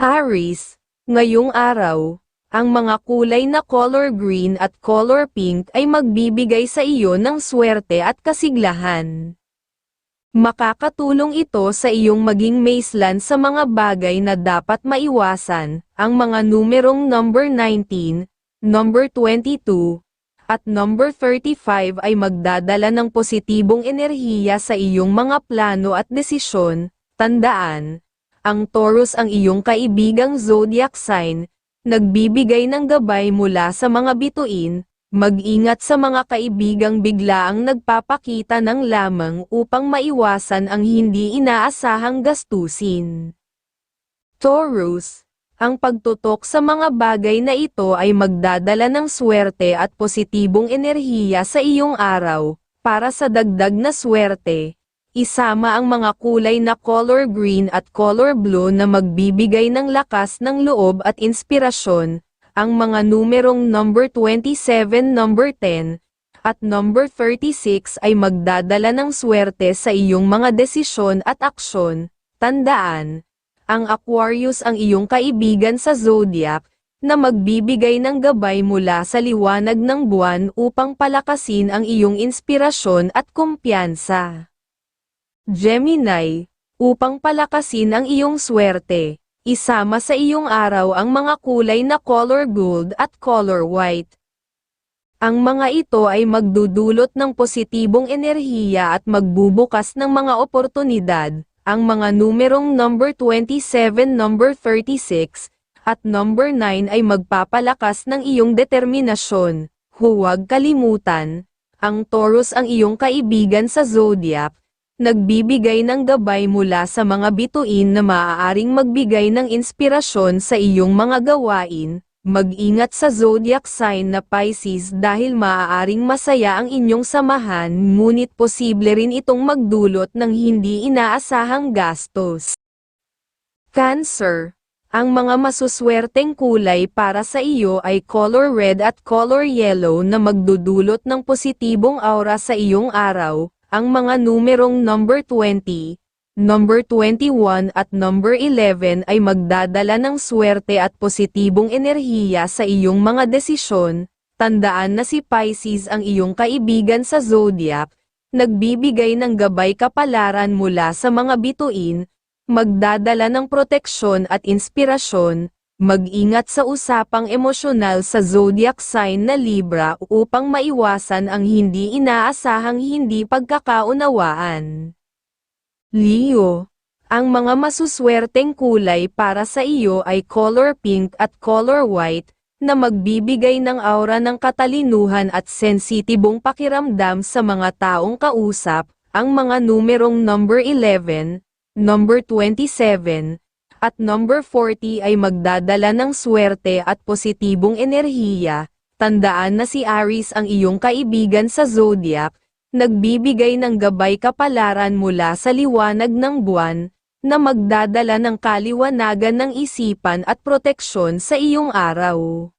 Aries, ngayong araw, ang mga kulay na color green at color pink ay magbibigay sa iyo ng swerte at kasiglahan. Makakatulong ito sa iyong maging maislan sa mga bagay na dapat maiwasan, ang mga numerong number 19, number 22, at number 35 ay magdadala ng positibong enerhiya sa iyong mga plano at desisyon. Tandaan, ang Taurus ang iyong kaibigang zodiac sign, nagbibigay ng gabay mula sa mga bituin, mag-ingat sa mga kaibigang biglaang nagpapakita ng lamang upang maiwasan ang hindi inaasahang gastusin. Taurus, ang pagtutok sa mga bagay na ito ay magdadala ng swerte at positibong enerhiya sa iyong araw, para sa dagdag na swerte. Isama ang mga kulay na color green at color blue na magbibigay ng lakas ng loob at inspirasyon, ang mga numerong number 27, number 10, at number 36 ay magdadala ng swerte sa iyong mga desisyon at aksyon. Tandaan, ang Aquarius ang iyong kaibigan sa zodiac, na magbibigay ng gabay mula sa liwanag ng buwan upang palakasin ang iyong inspirasyon at kumpiyansa. Gemini, upang palakasin ang iyong swerte, isama sa iyong araw ang mga kulay na color gold at color white. Ang mga ito ay magdudulot ng positibong enerhiya at magbubukas ng mga oportunidad, ang mga numerong number 27, number 36, at number 9 ay magpapalakas ng iyong determinasyon. Huwag kalimutan, ang Taurus ang iyong kaibigan sa zodiac, nagbibigay ng gabay mula sa mga bituin na maaaring magbigay ng inspirasyon sa iyong mga gawain, mag-ingat sa zodiac sign na Pisces dahil maaaring masaya ang inyong samahan ngunit posible rin itong magdulot ng hindi inaasahang gastos. Cancer. Ang mga masuswerteng kulay para sa iyo ay color red at color yellow na magdudulot ng positibong aura sa iyong araw, ang mga numerong number 20, number 21 at number 11 ay magdadala ng swerte at positibong enerhiya sa iyong mga desisyon. Tandaan na si Pisces ang iyong kaibigan sa zodiac, nagbibigay ng gabay kapalaran mula sa mga bituin, magdadala ng proteksyon at inspirasyon, Mag-ingat sa usapang emosyonal sa zodiac sign na Libra upang maiwasan ang hindi inaasahang hindi pagkakaunawaan. Leo, ang mga masuswerteng kulay para sa iyo ay color pink at color white, na magbibigay ng aura ng katalinuhan at sensitibong pakiramdam sa mga taong kausap, ang mga numerong number 11, number 27, at number 40 ay magdadala ng swerte at positibong enerhiya. Tandaan na si Aries ang iyong kaibigan sa zodiac, nagbibigay ng gabay kapalaran mula sa liwanag ng buwan, na magdadala ng kaliwanagan ng isipan at proteksyon sa iyong araw.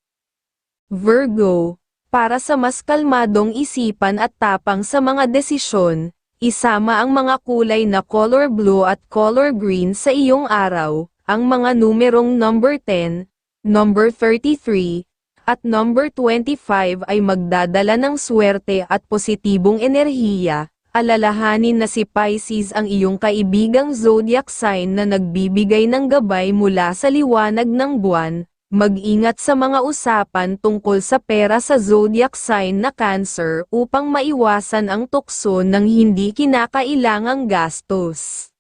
Virgo, para sa mas kalmadong isipan at tapang sa mga desisyon, isama ang mga kulay na color blue at color green sa iyong araw, ang mga numerong number 10, number 33, at number 25 ay magdadala ng swerte at positibong enerhiya. Alalahanin na si Pisces ang iyong kaibigang zodiac sign na nagbibigay ng gabay mula sa liwanag ng buwan. Mag-ingat sa mga usapan tungkol sa pera sa zodiac sign na Cancer upang maiwasan ang tukso ng hindi kinakailangang gastos.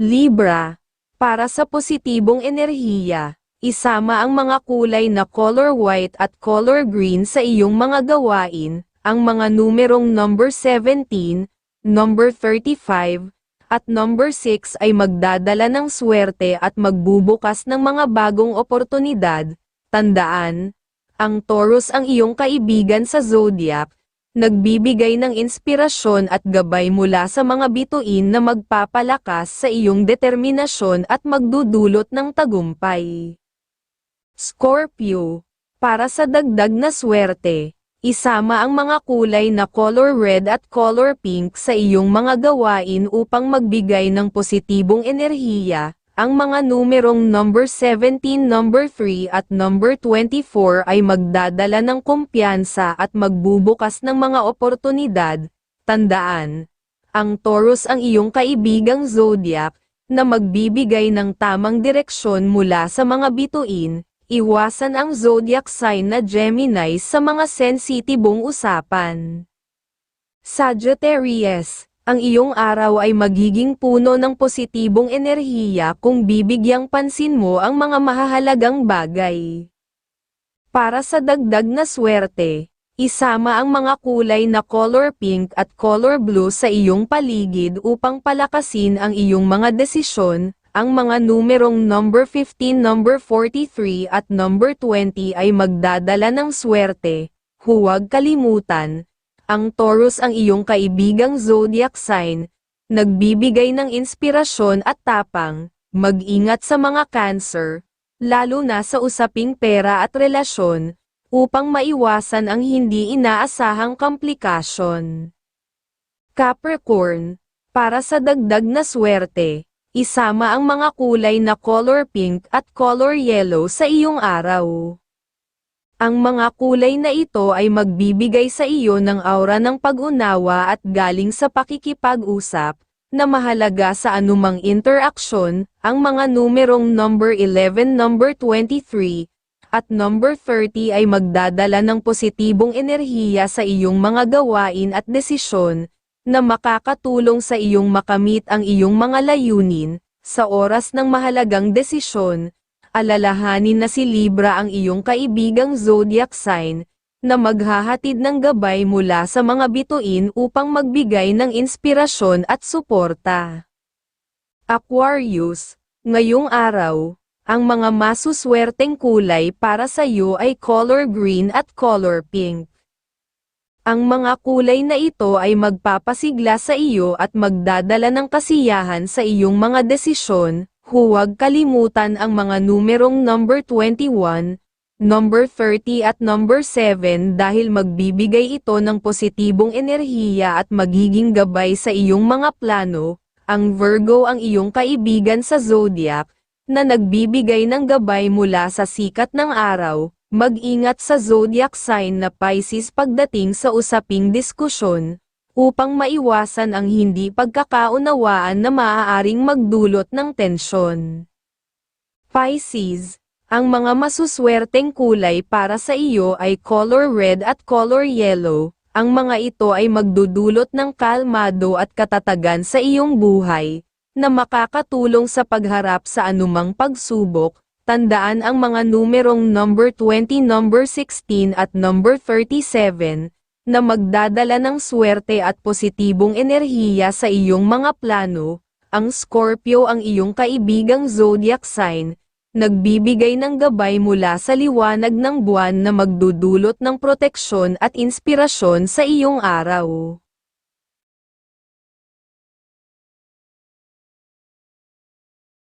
Libra para sa positibong enerhiya, isama ang mga kulay na color white at color green sa iyong mga gawain, ang mga numerong number 17, number 35, at number 6 ay magdadala ng swerte at magbubukas ng mga bagong oportunidad. Tandaan, ang Taurus ang iyong kaibigan sa zodiac, nagbibigay ng inspirasyon at gabay mula sa mga bituin na magpapalakas sa iyong determinasyon at magdudulot ng tagumpay. Scorpio, para sa dagdag na swerte, isama ang mga kulay na color red at color pink sa iyong mga gawain upang magbigay ng positibong enerhiya, ang mga numerong number 17, number 3 at number 24 ay magdadala ng kumpiyansa at magbubukas ng mga oportunidad. Tandaan, ang Taurus ang iyong kaibigang zodiac, na magbibigay ng tamang direksyon mula sa mga bituin, iwasan ang zodiac sign na Gemini sa mga sensitibong usapan. Sagittarius, ang iyong araw ay magiging puno ng positibong enerhiya kung bibigyang pansin mo ang mga mahahalagang bagay. Para sa dagdag na swerte, isama ang mga kulay na color pink at color blue sa iyong paligid upang palakasin ang iyong mga desisyon. Ang mga numerong number 15, number 43 at number 20 ay magdadala ng swerte. Huwag kalimutan, ang Taurus ang iyong kaibigang zodiac sign, nagbibigay ng inspirasyon at tapang, mag-ingat sa mga cancer, lalo na sa usaping pera at relasyon, upang maiwasan ang hindi inaasahang komplikasyon. Capricorn, para sa dagdag na swerte, isama ang mga kulay na color pink at color yellow sa iyong araw. Ang mga kulay na ito ay magbibigay sa iyo ng aura ng pag-unawa at galing sa pakikipag-usap, na mahalaga sa anumang interaksyon, ang mga numerong number 11, number 23, at number 30 ay magdadala ng positibong enerhiya sa iyong mga gawain at desisyon, na makakatulong sa iyong makamit ang iyong mga layunin, sa oras ng mahalagang desisyon, alalahanin na si Libra ang iyong kaibigang zodiac sign, na maghahatid ng gabay mula sa mga bituin upang magbigay ng inspirasyon at suporta. Aquarius, ngayong araw, ang mga masuswerteng kulay para sa iyo ay color green at color pink. Ang mga kulay na ito ay magpapasigla sa iyo at magdadala ng kasiyahan sa iyong mga desisyon, Huwag kalimutan ang mga numerong number 21, number 30 at number 7 dahil magbibigay ito ng positibong enerhiya at magiging gabay sa iyong mga plano. Ang Virgo ang iyong kaibigan sa zodiac, na nagbibigay ng gabay mula sa sikat ng araw. Mag-ingat sa zodiac sign na Pisces pagdating sa usaping diskusyon, upang maiwasan ang hindi pagkakaunawaan na maaaring magdulot ng tensyon. Pisces, ang mga masuswerteng kulay para sa iyo ay color red at color yellow, ang mga ito ay magdudulot ng kalmado at katatagan sa iyong buhay, na makakatulong sa pagharap sa anumang pagsubok, tandaan ang mga numerong number 20, number 16 at number 37, na magdadala ng swerte at positibong enerhiya sa iyong mga plano, ang Scorpio ang iyong kaibigang zodiac sign, nagbibigay ng gabay mula sa liwanag ng buwan na magdudulot ng proteksyon at inspirasyon sa iyong araw.